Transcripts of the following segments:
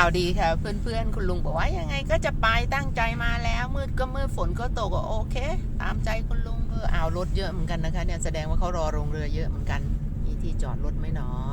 ข่าวดีค่ะ เพื่อนๆ คุณลุงบอกว่ายังไงก็จะไปตั้งใจมาแล้ว มืดก็มืดฝนก็ตกก็โอเค ตามใจคุณลุงเอออ้าวรถเยอะเหมือนกันนะคะ เนี่ยแสดงว่าเขารอโรงเรือเยอะเหมือนกัน มีที่จอดรถไหมเนาะ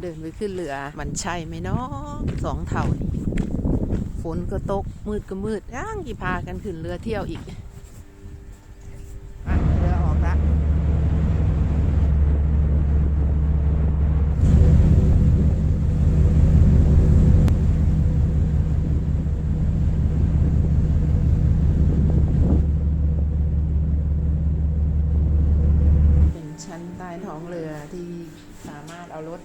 เดินไปขึ้นเรือมันใช่ไหมเนาะสองเท่านี่ฝนก็ตกมืดก็มืดย่างกี่พากันขึ้นเรือเที่ยวอีกอะเรือออกละ เป็นชั้นใต้ท้องเรือที่สามารถเอารถ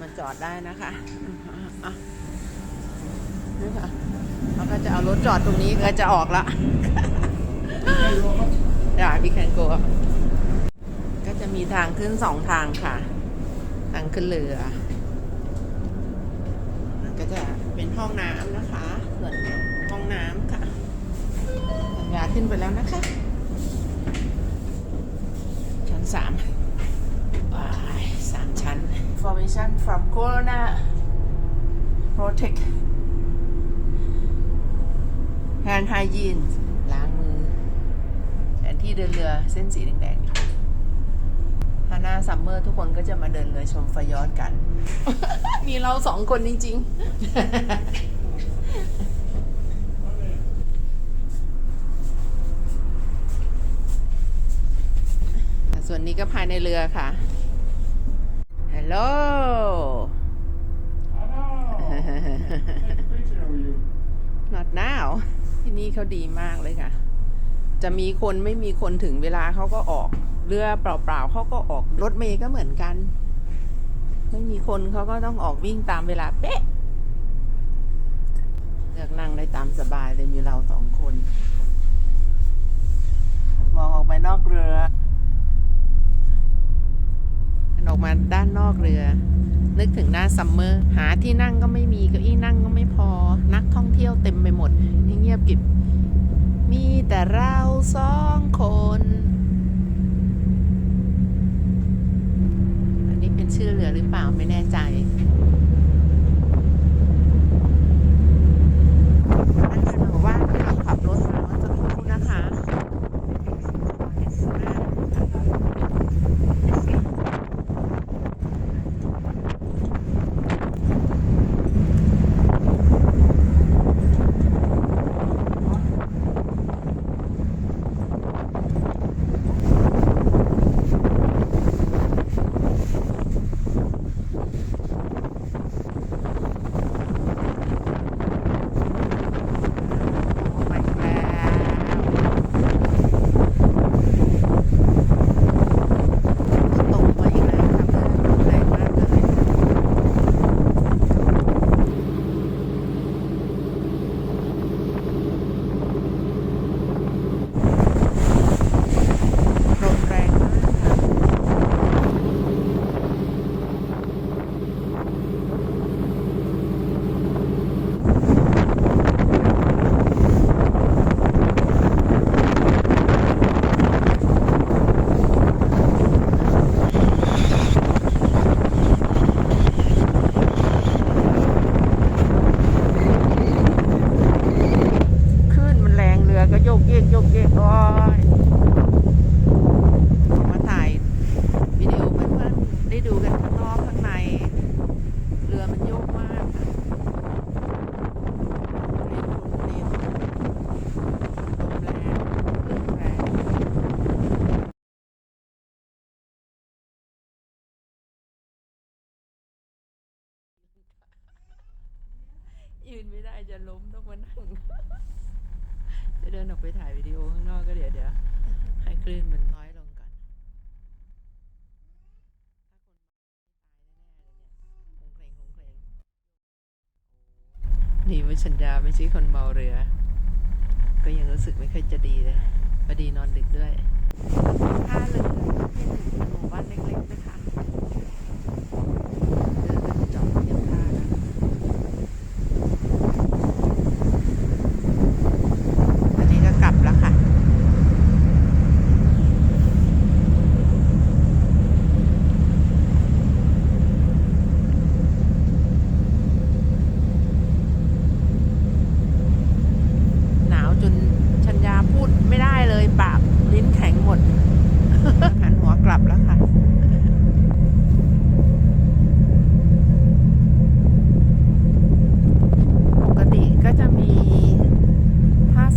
มา จอดได้นะคะนี่ค่ะเขาก็จะเอารถจอดตรงนี้ก็จะออกละอย่าพี่แคนโกก็จะมีทางขึ้นสองทางค่ะ ทางขึ้นเรือ ก็จะเป็นห้องน้ำนะคะ ส่วนห้องน้ำค่ะสัญญาขึ้นไปแล้วนะคะ ชั้นสามว้ายสามชั้น Information from Corona Protect Hand Hygiene ล้างมือแผนที่เดินเรือเส้นสีแดงๆถ้าหน้าซัมเมอร์ทุกคนก็จะมาเดินเรือชมไฟย้อนกัน มีเราสองคนจริงๆส่วนนี้ก็ภายในเรือค่ะฮัล โหล not now ที่นี่เขาดีมากเลยค่ะ จะมีคนไม่มีคนถึงเวลาเขาก็ออก เรือเปล่าๆเขาก็ออก รถเมย์ก็เหมือนกัน ไม่มีคนเขาก็ต้องออกวิ่งตามเวลาเป๊ะเลือกนั่งได้ตามสบายเลยมีเราสองคน มองออกไปนอกเรือ ออก มาด้านนอกเรือ นึกถึงหน้าซัมเมอร์ หาที่นั่งก็ไม่มีเก้าอี้นั่งก็ไม่พอ นักท่องเที่ยวเต็มไปหมดเงียบกิบ มีแต่เราสองคน อันนี้เป็นชื่อเรือหรือเปล่าไม่แน่ใจ ไปถ่ายวิดีโอข้างนอกก็เดี๋ยวเดี๋ยวให้คลื่นมันน้อยลงก่อนถ้าคนตายแน่ๆเลยเนี่ยคงเคลงคงเคลงนี่ว่าฉันยาไม่ใช่คนเมาเรือ ก็ยังรู้สึกไม่ค่อยจะดีเลยพอดีนอนดึกด้วยท่าเรือที่หนึ่งหมู่บ้านเล็กๆนะคะ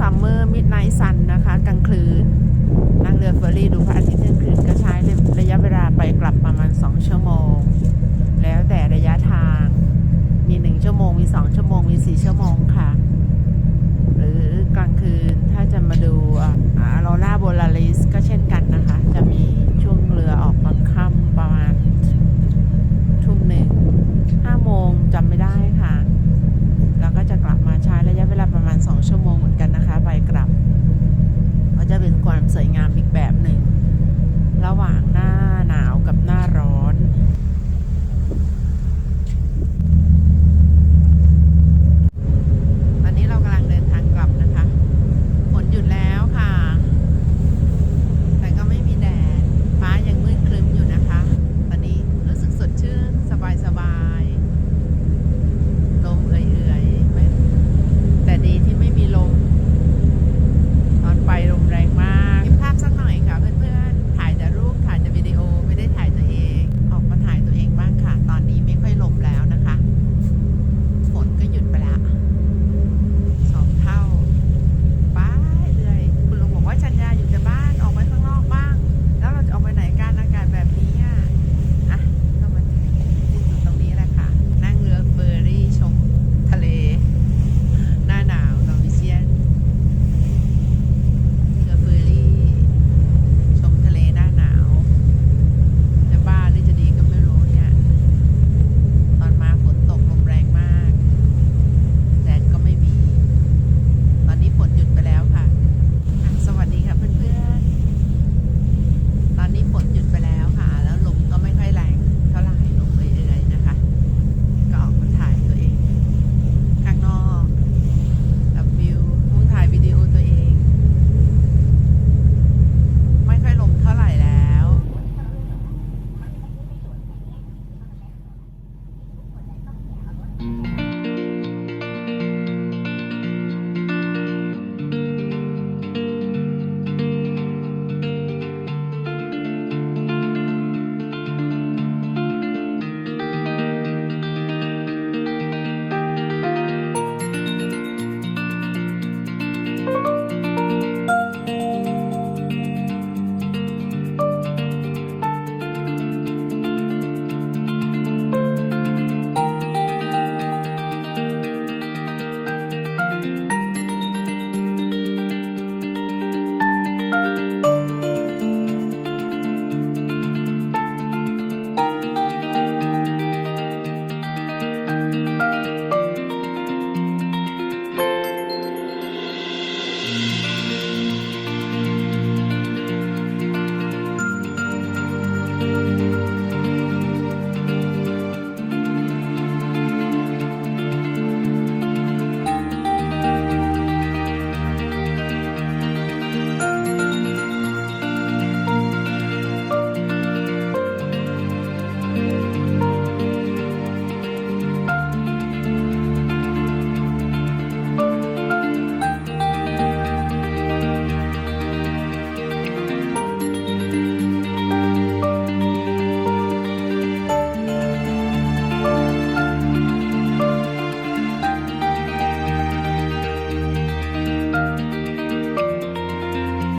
ซัมเมอร์มิดไนท์ซันนะคะกลางคืนนั่งเรือเฟอร์รี่ดูพระอาทิตย์ขึ้นคืนก็ใช้ระยะเวลาไปกลับประมาณ 2 ชั่วโมง แล้วแต่ระยะทางมี 1 ชั่วโมงมี 2 ชั่วโมงมี 4 ชั่วโมงค่ะ หรือกลางคืนถ้าจะมาดูออร่าโบลาริสก็เช่นกันนะคะ